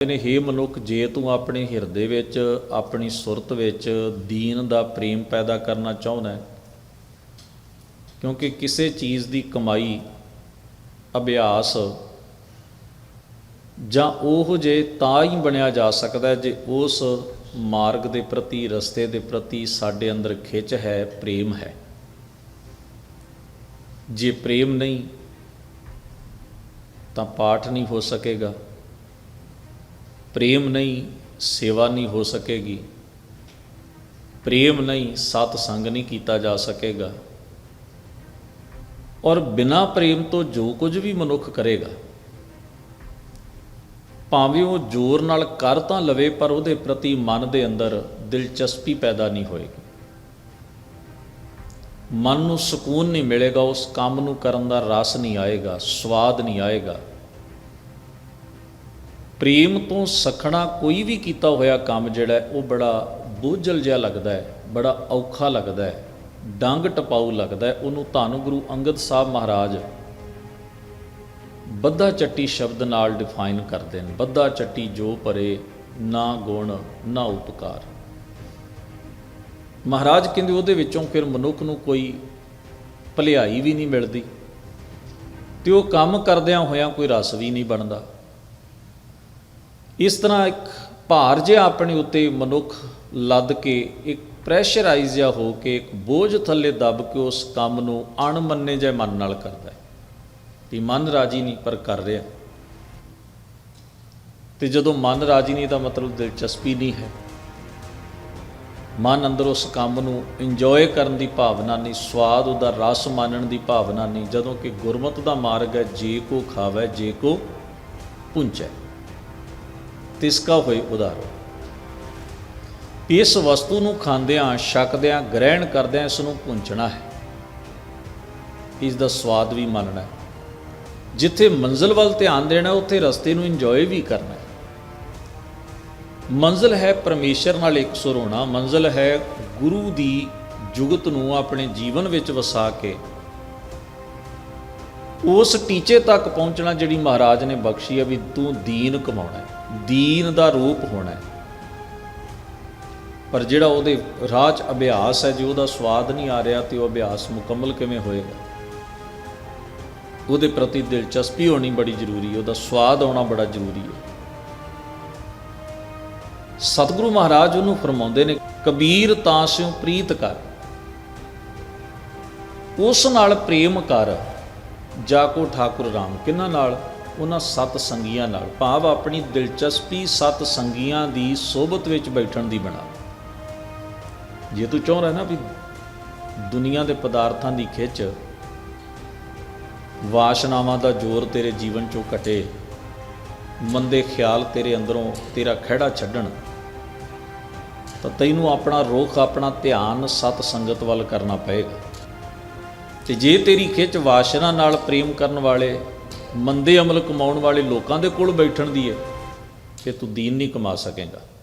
ਨੇ ਹੇ ਮਨੁੱਖ, ਜੇ ਤੂੰ ਆਪਣੇ ਹਿਰਦੇ ਵਿੱਚ, ਆਪਣੀ ਸੁਰਤ ਵਿੱਚ ਦੀਨ ਦਾ ਪ੍ਰੇਮ ਪੈਦਾ ਕਰਨਾ ਚਾਹੁੰਦਾ ਹੈ, ਕਿਉਂਕਿ ਕਿਸੇ ਚੀਜ਼ ਦੀ ਕਮਾਈ, ਅਭਿਆਸ ਜਾਂ ਉਹ ਜੇ ਤਾਂ ਹੀ ਬਣਿਆ ਜਾ ਸਕਦਾ ਜੇ ਉਸ ਮਾਰਗ ਦੇ ਪ੍ਰਤੀ, ਰਸਤੇ ਦੇ ਪ੍ਰਤੀ ਸਾਡੇ ਅੰਦਰ ਖਿੱਚ ਹੈ, ਪ੍ਰੇਮ ਹੈ। ਜੇ ਪ੍ਰੇਮ ਨਹੀਂ, ਤਾਂ ਪਾਠ ਨਹੀਂ ਹੋ ਸਕੇਗਾ। ਪ੍ਰੇਮ ਨਹੀਂ ਸੇਵਾ ਨਹੀਂ ਹੋ ਸਕੇਗੀ ਪ੍ਰੇਮ ਨਹੀਂ ਸਤ ਸੰਗ ਨਹੀਂ ਕੀਤਾ ਜਾ ਸਕੇਗਾ ਔਰ ਬਿਨਾ ਪ੍ਰੇਮ ਤੋਂ ਜੋ ਕੁਝ ਵੀ ਮਨੁੱਖ ਕਰੇਗਾ ਭਾਵੇਂ ਉਹ ਜ਼ੋਰ ਨਾਲ ਕਰ ਤਾਂ ਲਵੇ ਪਰ ਉਹਦੇ ਪ੍ਰਤੀ ਮਨ ਦੇ ਅੰਦਰ ਦਿਲਚਸਪੀ ਪੈਦਾ ਨਹੀਂ ਹੋਏਗੀ ਮਨ ਨੂੰ ਸਕੂਨ ਨਹੀਂ ਮਿਲੇਗਾ ਉਸ ਕੰਮ ਨੂੰ ਕਰਨ ਦਾ ਰਸ ਨਹੀਂ ਆਏਗਾ ਸਵਾਦ ਨਹੀਂ ਆਏਗਾ ਪ੍ਰੇਮ ਤੋਂ ਸਖਣਾ ਕੋਈ ਵੀ ਕੀਤਾ ਹੋਇਆ ਕੰਮ ਜਿਹੜਾ ਉਹ ਬੜਾ ਬੋਝਲ ਜਿਹਾ ਲੱਗਦਾ ਹੈ, ਬੜਾ ਔਖਾ ਲੱਗਦਾ ਹੈ, ਡੰਗ ਟਪਾਊ ਲੱਗਦਾ ਹੈ। ਉਹਨੂੰ ਧੰਨ ਗੁਰੂ ਅੰਗਦ ਸਾਹਿਬ ਮਹਾਰਾਜ ਬੱਧਾ ਚੱਟੀ ਸ਼ਬਦ ਨਾਲ ਡਿਫਾਈਨ ਕਰਦੇ ਨੇ। ਬੱਧਾ ਚੱਟੀ ਜੋ ਭਰੇ ਨਾ ਗੁਣ, ਨਾ ਉਪਕਾਰ। ਮਹਾਰਾਜ ਕਹਿੰਦੇ ਉਹਦੇ ਵਿੱਚੋਂ ਫਿਰ ਮਨੁੱਖ ਨੂੰ ਕੋਈ ਭਲਾਈ ਵੀ ਨਹੀਂ ਮਿਲਦੀ ਤੇ ਉਹ ਕੰਮ ਕਰਦਿਆਂ ਹੋਇਆਂ ਕੋਈ ਰਸ ਵੀ ਨਹੀਂ ਬਣਦਾ। ਇਸ ਤਰ੍ਹਾਂ ਇੱਕ ਭਾਰ ਜਿਹਾ ਆਪਣੇ ਉੱਤੇ ਮਨੁੱਖ ਲੱਦ ਕੇ, ਇੱਕ ਪ੍ਰੈਸ਼ਰਾਈਜ਼ ਜਿਹਾ ਹੋ ਕੇ, ਇੱਕ ਬੋਝ ਥੱਲੇ ਦੱਬ ਕੇ ਉਸ ਕੰਮ ਨੂੰ ਅਣਮੰਨੇ ਜਿਹੇ ਮਨ ਨਾਲ ਕਰਦਾ ਹੈ। ਤੇ ਮਨ ਰਾਜੀ ਨਹੀਂ, ਪਰ ਕਰ ਰਿਹਾ। ਤੇ ਜਦੋਂ ਮਨ ਰਾਜੀ ਨਹੀਂ, ਤਾਂ ਮਤਲਬ ਦਿਲਚਸਪੀ ਨਹੀਂ ਹੈ। ਮਨ ਅੰਦਰ ਉਸ ਕੰਮ ਨੂੰ ਇੰਜੋਏ ਕਰਨ ਦੀ ਭਾਵਨਾ ਨਹੀਂ, ਸਵਾਦ ਉਹਦਾ ਰਸ ਮਾਣਨ ਦੀ ਭਾਵਨਾ ਨਹੀਂ, ਜਦੋਂ ਕਿ ਗੁਰਮਤ ਦਾ ਮਾਰਗ ਹੈ, ਜੇ ਕੋ ਖਾਵੇ, ਜੇ ਕੋ ਪੁੰਚੈ। ਤਿਸਕਾ ਹੋਏ ਉਦਾਰੋ ਇਸ ਵਸਤੂ ਨੂੰ ਖਾਂਦਿਆਂ, ਛਕਦਿਆਂ, ਗ੍ਰਹਿਣ ਕਰਦਿਆਂ ਇਸ ਨੂੰ ਪੁੰਚਣਾ ਹੈ। ਇਸ ਦਾ ਸਵਾਦ ਵੀ ਮੰਨਣਾ ਹੈ। ਜਿੱਥੇ ਮੰਜ਼ਲ ਵੱਲ ਧਿਆਨ ਦੇਣਾ, ਉੱਥੇ ਰਸਤੇ ਨੂੰ ਇੰਜੋਏ ਵੀ ਕਰਨਾ ਹੈ। ਮੰਜ਼ਲ ਹੈ ਪਰਮੇਸ਼ਰ ਨਾਲ ਇੱਕ ਸੁਰ ਹੋਣਾ। ਮੰਜ਼ਲ ਹੈ ਗੁਰੂ ਦੀ ਜੁਗਤ ਨੂੰ ਆਪਣੇ ਜੀਵਨ ਵਿੱਚ ਵਸਾ ਕੇ ਉਸ ਟੀਚੇ ਤੱਕ ਪਹੁੰਚਣਾ ਜਿਹੜੀ ਮਹਾਰਾਜ ਨੇ ਬਖਸ਼ੀ ਹੈ ਵੀ ਤੂੰ ਦੀਨ ਕਮਾਉਣਾ ਹੈ, ਦੀਨ ਦਾ ਰੂਪ ਹੋਣਾ ਹੈ। ਪਰ ਜਿਹੜਾ ਉਹਦੇ ਰਾਹ 'ਚ ਅਭਿਆਸ ਹੈ, ਜੇ ਉਹਦਾ ਸਵਾਦ ਨਹੀਂ ਆ ਰਿਹਾ ਤੇ ਉਹ ਅਭਿਆਸ ਮੁਕੰਮਲ ਕਿਵੇਂ ਹੋਏਗਾ? ਉਹਦੇ ਪ੍ਰਤੀ ਦਿਲਚਸਪੀ ਹੋਣੀ ਬੜੀ ਜ਼ਰੂਰੀ ਹੈ, ਉਹਦਾ ਸਵਾਦ ਆਉਣਾ ਬੜਾ ਜ਼ਰੂਰੀ ਹੈ। ਸਤਿਗੁਰੂ ਮਹਾਰਾਜ ਉਹਨੂੰ ਫਰਮਾਉਂਦੇ ਨੇ, ਕਬੀਰ ਤਾਂ ਸਿਉ ਪ੍ਰੀਤ ਕਰ, ਉਸ ਨਾਲ ਪ੍ਰੇਮ ਕਰ ਜਾਕੋ ਠਾਕੁਰ ਰਾਮ, ਕਿਹਨਾਂ ਨਾਲ? ਉਹਨਾਂ ਸਤ ਸੰਗੀਆਂ ਨਾਲ। ਭਾਵ ਆਪਣੀ ਦਿਲਚਸਪੀ ਸਤ ਸੰਗੀਆਂ ਦੀ ਸੋਬਤ ਵਿੱਚ ਬੈਠਣ ਦੀ ਬਣਾ। ਜੇ ਤੂੰ ਚਾਹੁੰਦਾ ਨਾ ਵੀ ਦੁਨੀਆ ਦੇ ਪਦਾਰਥਾਂ ਦੀ ਖਿੱਚ, ਵਾਸ਼ਨਾਵਾਂ ਦਾ ਜ਼ੋਰ ਤੇਰੇ ਜੀਵਨ ਚੋਂ ਘਟੇ, ਮੰਦੇ ਖਿਆਲ ਤੇਰੇ ਅੰਦਰੋਂ ਤੇਰਾ ਖਿਹੜਾ ਛੱਡਣ, ਤਾਂ ਤੈਨੂੰ ਆਪਣਾ ਰੁਖ, ਆਪਣਾ ਧਿਆਨ ਸਤ ਸੰਗਤ ਵੱਲ ਕਰਨਾ ਪਏਗਾ। ਤੇ ਜੇ ਤੇਰੀ ਖਿੱਚ ਵਾਸ਼ਨਾ ਨਾਲ ਪ੍ਰੇਮ ਕਰਨ ਵਾਲੇ, ਮੰਦੇ ਅਮਲ ਕਮਾਉਣ ਵਾਲੇ ਲੋਕਾਂ ਦੇ ਕੋਲ ਬੈਠਣ ਦੀ ਹੈ ਫਿਰ ਤੂੰ ਦੀਨ ਨਹੀਂ ਕਮਾ ਸਕੇਗਾ।